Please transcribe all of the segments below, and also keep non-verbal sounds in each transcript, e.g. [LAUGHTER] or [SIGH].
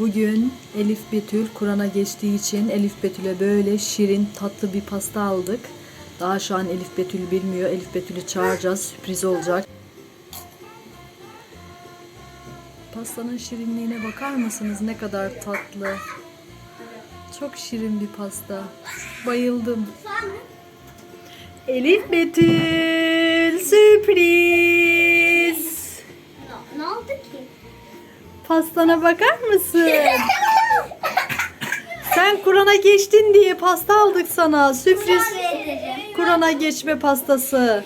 Bugün Elif Betül Kur'an'a geçtiği için Elif Betül'e böyle şirin tatlı bir pasta aldık. Daha şu an Elif Betül bilmiyor. Elif Betül'ü çağıracağız. Sürpriz olacak. Pastanın şirinliğine bakar mısınız? Ne kadar tatlı. Çok şirin bir pasta. Bayıldım. Elif Betül sürpriz. Pastana bakar mısın? [LAUGHS] Sen Kur'an'a geçtin diye pasta aldık sana. Sürpriz. Kur'an'a geçme pastası.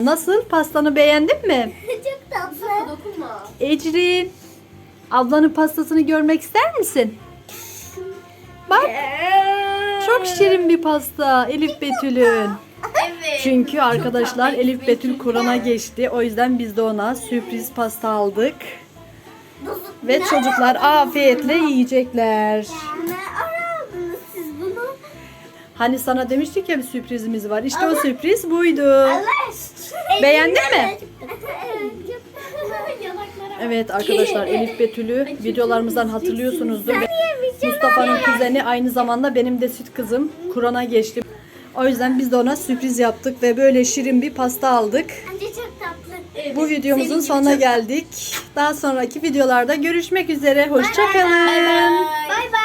Nasıl? Pastanı beğendin mi? [LAUGHS] Çok tatlı. Dokunma. Ecrin, ablanın pastasını görmek ister misin? Bak, çok şirin bir pasta Elif Betül'ün. Evet. Çünkü arkadaşlar Elif Betül Kur'an'a geçti. O yüzden biz de ona sürpriz pasta aldık. Ve çocuklar afiyetle yiyecekler. Ne aradınız siz bunu? Hani sana demiştik ya bir sürprizimiz var. İşte o sürpriz buydu. Allah Beğendin mi? Yanaklara. [LAUGHS] Evet arkadaşlar Elif Betül'ü videolarımızdan hatırlıyorsunuzdur. Ve Mustafa'nın kuzeni aynı zamanda benim de süt kızım. Kur'an'a geçti. O yüzden biz de ona sürpriz yaptık ve böyle şirin bir pasta aldık. Çok Bu videomuzun sonuna geldik. Daha sonraki videolarda görüşmek üzere. Hoşçakalın. Bye bye.